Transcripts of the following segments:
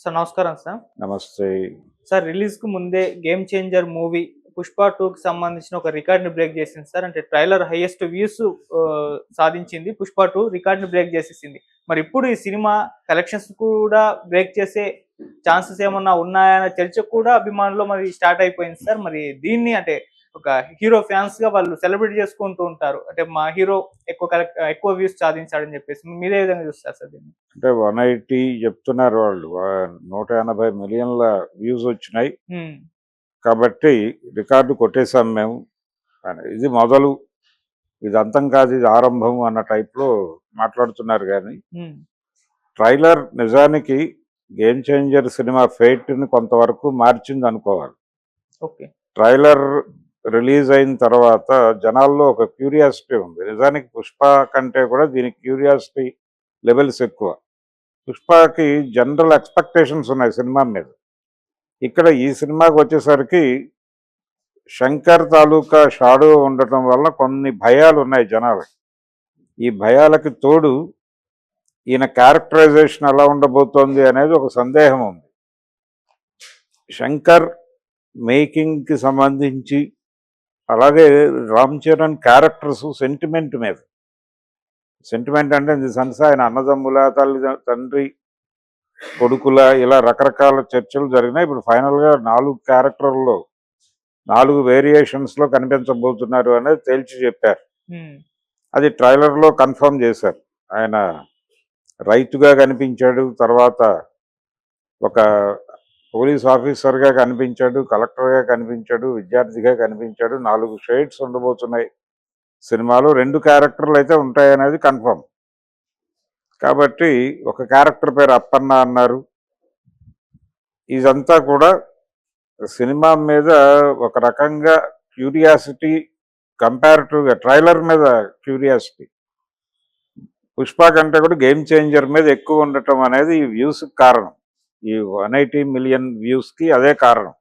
Sir నమస్కారం sir. నమస్తే. Sir రిలీజ్కు ముందే Game Changer movie Pushpa two కి సంబంధించిన ఒక రికార్డ్ని బ్రేక్ చేసింది సార్. అంటే ట్రైలర్ హైయెస్ట్ వ్యూస్ సాధించింది. పుష్ప టూ రికార్డ్ని బ్రేక్ చేసేసింది. మరి ఇప్పుడు ఈ సినిమా కలెక్షన్స్ కూడా బ్రేక్ చేసే ఛాన్సెస్ ఏమన్నా ఉన్నాయనే చర్చ కూడా అభిమానులు మరి స్టార్ట్ అయిపోయింది సార్. మరి దీన్ని అంటే ఒక హీరో ఫ్యాన్స్గా వాళ్ళు సెలబ్రేట్ చేసుకుంటూ ఉంటారు. అంటే మా హీరో ఎక్కువ ఎక్కువ వ్యూస్ సాధించాడని చెప్పేసి మీరే విధంగా చూస్తారు సార్ దీన్ని? అంటే వన్ ఎయిటీ చెప్తున్నారు వాళ్ళు. నూట ఎనభై మిలియన్ల వ్యూస్ వచ్చినాయి. కాబట్టి రికార్డు కొట్టేశాం మేము. ఇది మొదలు. ఇది అంతం కాదు ఇది ఆరంభం అన్న టైప్లో మాట్లాడుతున్నారు కానీ ట్రైలర్ నిజానికి గేమ్ చేంజర్ సినిమా ఫేట్ని కొంతవరకు మార్చింది అనుకోవాలి ఓకే. ట్రైలర్ రిలీజ్ అయిన తర్వాత జనాల్లో ఒక క్యూరియాసిటీ ఉంది. నిజానికి పుష్ప కంటే కూడా దీనికి క్యూరియాసిటీ లెవెల్స్ ఎక్కువ. పుష్పకి జనరల్ ఎక్స్పెక్టేషన్స్ ఉన్నాయి సినిమా మీద. ఇక్కడ ఈ సినిమాకి వచ్చేసరికి శంకర్ తాలూకా షాడో ఉండటం వల్ల కొన్ని భయాలు ఉన్నాయి జనాలకి. ఈ భయాలకి తోడు ఈయన క్యారెక్టరైజేషన్ ఎలా ఉండబోతోంది అనేది ఒక సందేహం ఉంది. శంకర్ మేకింగ్కి సంబంధించి అలాగే రామ్ చరణ్ క్యారెక్టర్స్ సెంటిమెంట్ మీద. సెంటిమెంట్ అంటే ఇది సెన్స్ ఆయన అన్నదమ్ముల తల్లి తండ్రి కొడుకుల ఇలా రకరకాల చర్చలు జరిగినాయి. ఇప్పుడు ఫైనల్గా నాలుగు క్యారెక్టర్లో నాలుగు వేరియేషన్స్లో కనిపించబోతున్నారు అనేది తేల్చి చెప్పారు. అది ట్రైలర్లో కన్ఫర్మ్ చేశారు. ఆయన రైతుగా కనిపించాడు. తర్వాత ఒక పోలీస్ ఆఫీసర్గా కనిపించాడు కలెక్టర్గా కనిపించాడు విద్యార్థిగా కనిపించాడు. నాలుగు షేడ్స్ ఉండబోతున్నాయి. సినిమాలో రెండు క్యారెక్టర్లు అయితే ఉంటాయనేది కన్ఫర్మ్. కాబట్టి ఒక క్యారెక్టర్ పేరు అప్పన్న అన్నారు. ఇదంతా కూడా సినిమా మీద ఒక రకంగా క్యూరియాసిటీ కంపారిటివ్గా ట్రైలర్ మీద క్యూరియాసిటీ. పుష్ప కంటే కూడా గేమ్ చేంజర్ మీద ఎక్కువ ఉండటం అనేది ఈ వ్యూస్కి కారణం. ఈ వన్ ఎయిటీ మిలియన్ వ్యూస్కి అదే కారణం.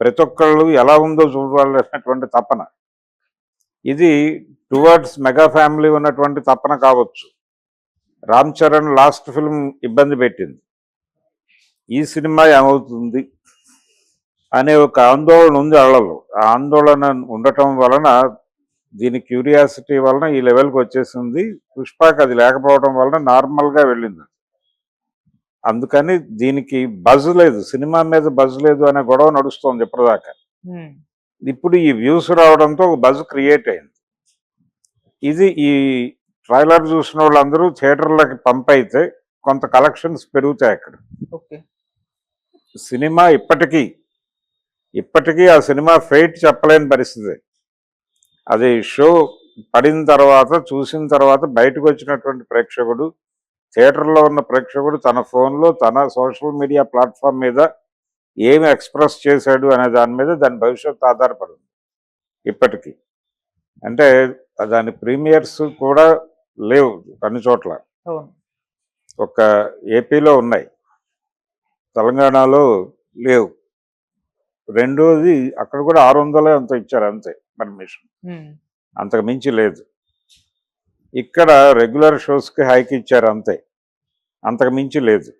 ప్రతి ఒక్కళ్ళు ఎలా ఉందో చూడాలనేటువంటి తపన. ఇది టువర్డ్స్ మెగా ఫ్యామిలీ ఉన్నటువంటి తపన కావచ్చు. రామ్ చరణ్ లాస్ట్ ఫిల్మ్ ఇబ్బంది పెట్టింది. ఈ సినిమా ఏమవుతుంది? అనే ఒక ఆందోళన ఉంది వాళ్ళలో ఆ ఆందోళన ఉండటం వలన దీని క్యూరియాసిటీ వలన ఈ లెవెల్కి వచ్చేసింది. పుష్పకి అది లేకపోవడం వలన నార్మల్గా వెళ్ళింది. అందుకని దీనికి బజ్ లేదు సినిమా మీద బజ్ లేదు అనే గొడవ నడుస్తోంది ఇప్పటిదాకా. ఇప్పుడు ఈ వ్యూస్ రావడంతో ఒక బజ్ క్రియేట్ అయింది. ఇది ఈ ట్రైలర్ చూసిన వాళ్ళందరూ థియేటర్లకి పంపైతే కొంత కలెక్షన్స్ పెరుగుతాయి అక్కడ. సినిమా ఇప్పటికీ ఇప్పటికీ ఆ సినిమా ఫెయిట్ చెప్పలేని పరిస్థితి. అది షో పడిన తర్వాత చూసిన తర్వాత బయటకు వచ్చినటువంటి ప్రేక్షకుడు థియేటర్లో ఉన్న ప్రేక్షకుడు తన ఫోన్లో తన సోషల్ మీడియా ప్లాట్ఫామ్ మీద ఏమి ఎక్స్ప్రెస్ చేశాడు అనే దాని మీద దాని భవిష్యత్తు ఆధారపడింది ఇప్పటికీ. అంటే దాని ప్రీమియర్స్ కూడా లేవు అన్ని చోట్ల. ఒక ఏపీలో ఉన్నాయి. తెలంగాణలో లేవు. రెండోది అక్కడ కూడా ఆరు వందలే అంత ఇచ్చారు అంతే పర్మిషన్. అంతకు మించి లేదు. ఇక్కడ రెగ్యులర్ షోస్కి హైక్ ఇచ్చారు అంతే. అంతకు మించి లేదు.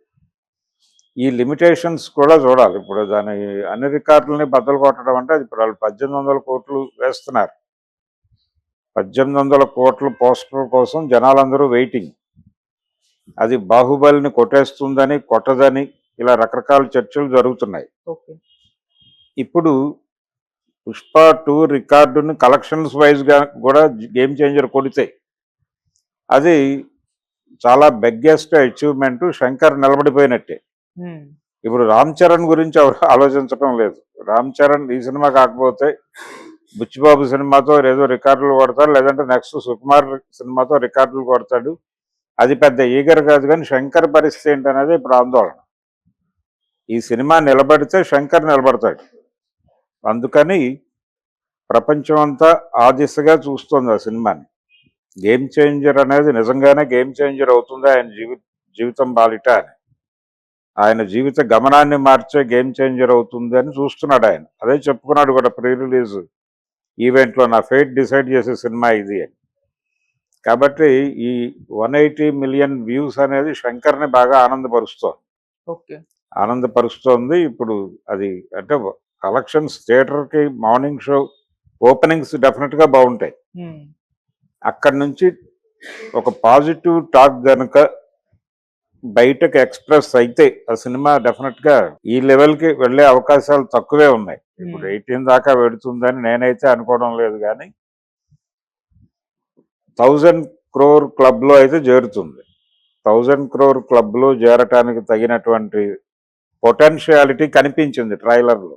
ఈ లిమిటేషన్స్ కూడా చూడాలి. ఇప్పుడు దాని అన్ని రికార్డులని బద్దలు కొట్టడం అంటే అది ఇప్పుడు వాళ్ళు పద్దెనిమిది వందల కోట్లు వేస్తున్నారు. పద్దెనిమిది వందల కోట్ల పోస్టర్ కోసం జనాలందరూ వెయిటింగ్ అది బాహుబలిని కొట్టేస్తుందని కొట్టదని ఇలా రకరకాల చర్చలు జరుగుతున్నాయి. ఇప్పుడు పుష్ప టూ రికార్డుని కలెక్షన్స్ వైజ్గా కూడా గేమ్ చేంజర్ కొడితే అది చాలా బెగ్గెస్ట్ అచీవ్మెంట్. శంకర్ నిలబడిపోయినట్టే. ఇప్పుడు రామ్ చరణ్ గురించి ఎవరు ఆలోచించడం లేదు. రామ్ చరణ్ ఈ సినిమా కాకపోతే బుచ్చిబాబు సినిమాతో ఏదో రికార్డులు కొడతాడు లేదంటే నెక్స్ట్ సుకుమార్ సినిమాతో రికార్డులు కొడతాడు. అది పెద్ద ఈగర్ కాదు కానీ శంకర్ పరిస్థితి ఏంటనేది ఇప్పుడు ఆందోళన. ఈ సినిమా నిలబడితే శంకర్ నిలబడతాడు. అందుకని ప్రపంచం అంతా ఆ దిశగా చూస్తుంది ఆ సినిమాని. గేమ్ చేంజర్ అనేది నిజంగానే గేమ్ చేంజర్ అవుతుందా ఆయన జీవి జీవితం బాలిట అని. ఆయన జీవిత గమనాన్ని మార్చే గేమ్ చేంజర్ అవుతుంది అని చూస్తున్నాడు ఆయన. అదే చెప్పుకున్నాడు కూడా ప్రీ రిలీజ్ ఈవెంట్లో నా ఫేట్ డిసైడ్ చేసే సినిమా ఇది అని. కాబట్టి ఈ వన్ ఎయిటీ మిలియన్ వ్యూస్ అనేది శంకర్ని బాగా ఆనందపరుస్తోంది. ఓకే. ఆనందపరుస్తోంది. ఇప్పుడు అది అంటే కలెక్షన్స్ థియేటర్కి మార్నింగ్ షో ఓపెనింగ్స్ డెఫినెట్గా బాగుంటాయి. అక్కడి నుంచి ఒక పాజిటివ్ టాక్ గనుక బయటకు ఎక్స్ప్రెస్ అయితే ఆ సినిమా డెఫినెట్గా ఈ లెవెల్కి వెళ్ళే అవకాశాలు తక్కువే ఉన్నాయి. ఇప్పుడు ఉమ్, ఎయిటీన్ దాకా వెడుతుందని నేనైతే అనుకోవడం లేదు కానీ థౌజండ్ క్రోర్ క్లబ్లో అయితే చేరుతుంది. థౌజండ్ క్రోర్ క్లబ్లో చేరటానికి తగినటువంటి పొటెన్షియాలిటీ కనిపించింది ట్రైలర్లో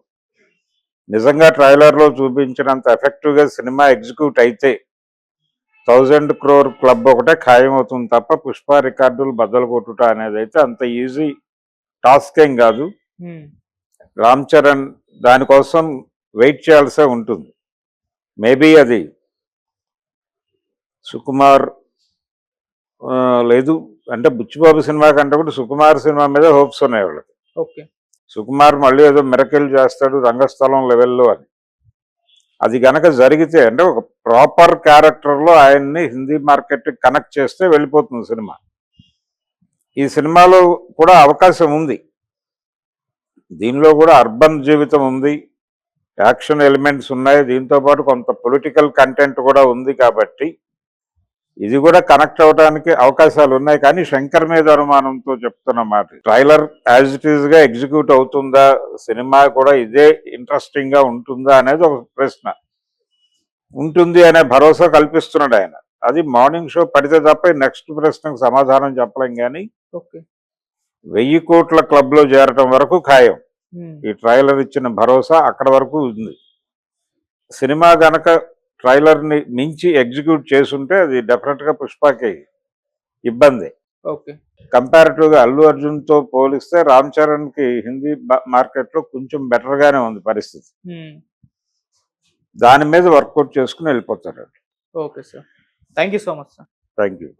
నిజంగా ట్రైలర్లో చూపించినంత ఎఫెక్టివ్గా సినిమా ఎగ్జిక్యూట్ అయితే థౌజండ్ క్రోర్ క్లబ్ ఒకటే ఖాయం అవుతుంది తప్ప పుష్ప రికార్డులు బద్దలు కొట్టుట అనేది అయితే అంత ఈజీ టాస్క్ ఏం కాదు రామ్ చరణ్ దానికోసం వెయిట్ చేయాల్సే ఉంటుంది. మేబీ అది సుకుమార్ లేదు. అంటే బుచ్చిబాబు సినిమా కంటే కూడా సుకుమార్ సినిమా మీద హోప్స్ ఉన్నాయి వాళ్ళకి. సుకుమార్ మళ్ళీ ఏదో మిరకిల్ చేస్తాడు రంగస్థలం లెవెల్లో అని. అది గనక జరిగితే అంటే ఒక ప్రాపర్ క్యారెక్టర్లో ఆయన్ని హిందీ మార్కెట్కి కనెక్ట్ చేస్తే వెళ్ళిపోతుంది సినిమా. ఈ సినిమాలో కూడా అవకాశం ఉంది. దీనిలో కూడా అర్బన్ జీవితం ఉంది. యాక్షన్ ఎలిమెంట్స్ ఉన్నాయి. దీంతో పాటు కొంత పొలిటికల్ కంటెంట్ కూడా ఉంది కాబట్టి ఇది కూడా కనెక్ట్ అవడానికి అవకాశాలు ఉన్నాయి కానీ శంకర్ మీద అనుమానంతో చెప్తున్న మాట. ట్రైలర్ యాజ్ ఇట్ ఈస్గా ఎగ్జిక్యూట్ అవుతుందా సినిమా కూడా ఇదే ఇంట్రెస్టింగ్గా ఉంటుందా అనేది ఒక ప్రశ్న. ఉంటుంది అనే భరోసా కల్పిస్తున్నాడు ఆయన. అది మార్నింగ్ షో పడితే తప్ప నెక్స్ట్ ప్రశ్నకు సమాధానం చెప్పలేం కానీ వెయ్యి కోట్ల క్లబ్లో చేరటం వరకు ఖాయం. ఈ ట్రైలర్ ఇచ్చిన భరోసా అక్కడ వరకు ఉంది. సినిమా గనక ట్రైలర్ని మించి ఎగ్జిక్యూట్ చేసుంటే అది డెఫినెట్గా పుష్పకి ఇబ్బంది. ఓకే. కంపారిటివ్గా అల్లు అర్జున్తో పోలిస్తే రామ్ చరణ్కి హిందీ మార్కెట్లో కొంచెం బెటర్ గానే ఉంది పరిస్థితి. దాని మీద వర్కౌట్ చేసుకుని వెళ్ళిపోతారు okay sir. Thank you so much sir. Thank you.